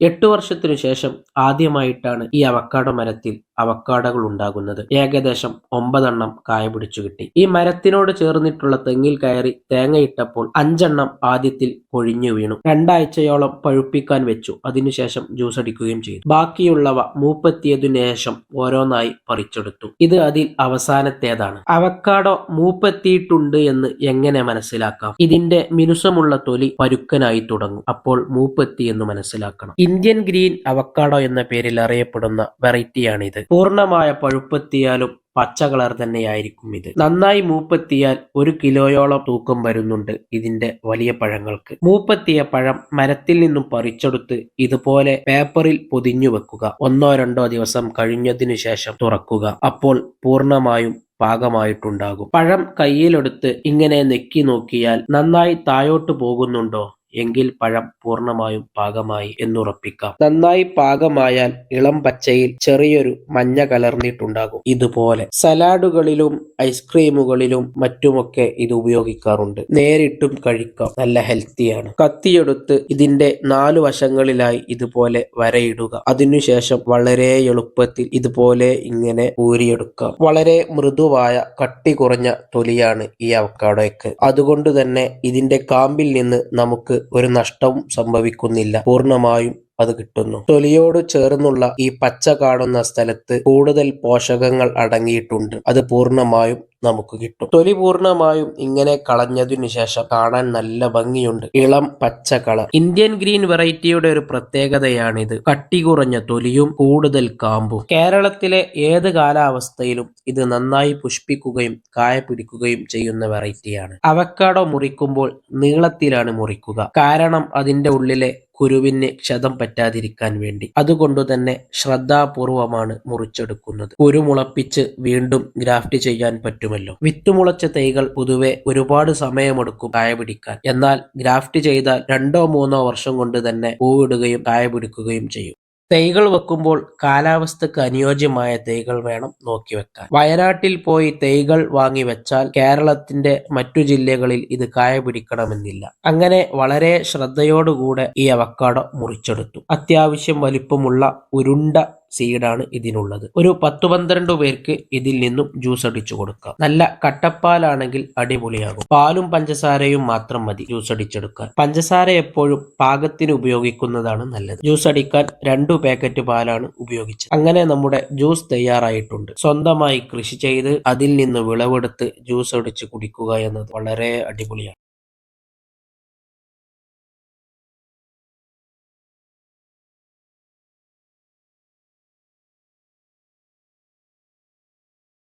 എട്ടു വർഷത്തിനു ശേഷം ആദ്യമായിട്ടാണ് ഈ അവക്കാഡോ മരത്തിൽ അവക്കാഡകൾ ഉണ്ടാകുന്നത്. ഏകദേശം ഒമ്പതെണ്ണം കായ പിടിച്ചു കിട്ടി. ഈ മരത്തിനോട് ചേർന്നിട്ടുള്ള തെങ്ങിൽ കയറി തേങ്ങയിട്ടപ്പോൾ അഞ്ചെണ്ണം ആദ്യത്തിൽ കൊഴിഞ്ഞു വീണു. രണ്ടാഴ്ചയോളം പഴുപ്പിക്കാൻ വെച്ചു. അതിനുശേഷം ജ്യൂസ് അടിക്കുകയും ചെയ്തു. ബാക്കിയുള്ളവ മൂപ്പത്തിയതിനു ശേഷം ഓരോന്നായി പറിച്ചെടുത്തു. ഇത് അതിൽ അവസാനത്തേതാണ്. അവക്കാടോ മൂപ്പത്തിയിട്ടുണ്ട് എന്ന് എങ്ങനെ മനസ്സിലാക്കാം? ഇതിന്റെ മിനുസമുള്ള തൊലി പരുക്കനായി തുടങ്ങും. അപ്പോൾ മൂപ്പത്തി എന്ന് മനസ്സിലാക്കണം. ഇന്ത്യൻ ഗ്രീൻ അവക്കാടോ എന്ന പേരിൽ അറിയപ്പെടുന്ന വെറൈറ്റിയാണിത്. പൂർണമായ പഴുപ്പെത്തിയാലും പച്ച കളർ തന്നെയായിരിക്കും ഇത്. നന്നായി മൂപ്പെത്തിയാൽ ഒരു കിലോയോളം തൂക്കം വരുന്നുണ്ട് ഇതിന്റെ വലിയ പഴങ്ങൾക്ക്. മൂപ്പെത്തിയ പഴം മരത്തിൽ നിന്നും പറിച്ചെടുത്ത് ഇതുപോലെ പേപ്പറിൽ പൊതിഞ്ഞു വെക്കുക. ഒന്നോ രണ്ടോ ദിവസം കഴിഞ്ഞതിനു ശേഷം തുറക്കുക. അപ്പോൾ പൂർണമായും പാകമായിട്ടുണ്ടാകും. പഴം കയ്യിലെടുത്ത് ഇങ്ങനെ നെക്കി നോക്കിയാൽ നന്നായി താഴോട്ട് പോകുന്നുണ്ടോ? എങ്കിൽ പഴം പൂർണമായും പാകമായി എന്നുറപ്പിക്കാം. നന്നായി പാകമായാൽ ഇളം പച്ചയിൽ ചെറിയൊരു മഞ്ഞ കലർന്നിട്ടുണ്ടാകും. ഇതുപോലെ സലാഡുകളിലും ഐസ്ക്രീമുകളിലും മറ്റുമൊക്കെ ഇത് ഉപയോഗിക്കാറുണ്ട്. നേരിട്ടും കഴിക്കാം. നല്ല ഹെൽത്തിയാണ് കത്തിയെടുത്ത് ഇതിന്റെ നാലു വശങ്ങളിലായി ഇതുപോലെ വരയിടുക. അതിനുശേഷം വളരെ എളുപ്പത്തിൽ ഇതുപോലെ ഇങ്ങനെ ഊരിയെടുക്കാം. വളരെ മൃദുവായ കട്ടി കുറഞ്ഞ തൊലിയാണ് ഈ അവക്കാടോയ്ക്ക്. അതുകൊണ്ട് തന്നെ ഇതിന്റെ കാമ്പിൽ നിന്ന് നമുക്ക് ഒരു നഷ്ടവും സംഭവിക്കുന്നില്ല. പൂർണമായും അത് കിട്ടുന്നു. തൊലിയോട് ചേർന്നുള്ള ഈ പച്ച കാണുന്ന സ്ഥലത്ത് കൂടുതൽ പോഷകങ്ങൾ അടങ്ങിയിട്ടുണ്ട്. അത് പൂർണമായും നമുക്ക് കിട്ടും. തൊലി പൂർണമായും ഇങ്ങനെ കളഞ്ഞതിനു ശേഷം കാണാൻ നല്ല ഭംഗിയുണ്ട്. ഇളം പച്ച കളർ. ഇന്ത്യൻ ഗ്രീൻ വെറൈറ്റിയുടെ ഒരു പ്രത്യേകതയാണിത്. കട്ടി കുറഞ്ഞ തൊലിയും കൂടുതൽ കാമ്പും. കേരളത്തിലെ ഏത് കാലാവസ്ഥയിലും ഇത് നന്നായി പുഷ്പിക്കുകയും കായ പിടിക്കുകയും ചെയ്യുന്ന വെറൈറ്റിയാണ്. അവക്കാടോ മുറിക്കുമ്പോൾ നീളത്തിലാണ് മുറിക്കുക. കാരണം അതിന്റെ ഉള്ളിലെ കുരുവിന് ക്ഷതം പറ്റാതിരിക്കാൻ വേണ്ടി. അതുകൊണ്ട് തന്നെ ശ്രദ്ധാപൂർവമാണ് മുറിച്ചെടുക്കുന്നത്. കുരു മുളപ്പിച്ച് വീണ്ടും ഗ്രാഫ്റ്റ് ചെയ്യാൻ പറ്റുമല്ലോ. വിത്തുമുളച്ച തൈകൾ പൊതുവെ ഒരുപാട് സമയമെടുക്കും കായ പിടിക്കാൻ എന്നാൽ ഗ്രാഫ്റ്റ് ചെയ്താൽ രണ്ടോ മൂന്നോ വർഷം കൊണ്ട് തന്നെ പൂവിടുകയും കായ പിടിക്കുകയും ചെയ്യും. തൈകൾ വെക്കുമ്പോൾ കാലാവസ്ഥക്ക് അനുയോജ്യമായ തൈകൾ വേണം നോക്കി വെക്കാൻ. വയനാട്ടിൽ പോയി തൈകൾ വാങ്ങി വെച്ചാൽ കേരളത്തിന്റെ മറ്റു ജില്ലകളിൽ ഇത് കായ പിടിക്കണമെന്നില്ല. അങ്ങനെ വളരെ ശ്രദ്ധയോടുകൂടെ ഈ അവക്കാടോ മുറിച്ചെടുത്തു. അത്യാവശ്യം വലിപ്പമുള്ള ഉരുണ്ട സീഡാണ് ഇതിനുള്ളത്. ഒരു പത്ത് പന്ത്രണ്ട് പേർക്ക് ഇതിൽ നിന്നും ജ്യൂസ് അടിച്ചു കൊടുക്കാം. നല്ല കട്ടപ്പാലാണെങ്കിൽ അടിപൊളിയാകും. പാലും പഞ്ചസാരയും മാത്രം മതി ജ്യൂസ് അടിച്ചെടുക്കാൻ. പഞ്ചസാര എപ്പോഴും പാകത്തിന് ഉപയോഗിക്കുന്നതാണ് നല്ലത്. ജ്യൂസ് അടിക്കാൻ രണ്ടു പാക്കറ്റ് പാലാണ് ഉപയോഗിച്ചത്. അങ്ങനെ നമ്മുടെ ജ്യൂസ് തയ്യാറായിട്ടുണ്ട്. സ്വന്തമായി കൃഷി ചെയ്ത് അതിൽ നിന്ന് വിളവെടുത്ത് ജ്യൂസ് അടിച്ച് കുടിക്കുക എന്നത് വളരെ അടിപൊളിയാണ്.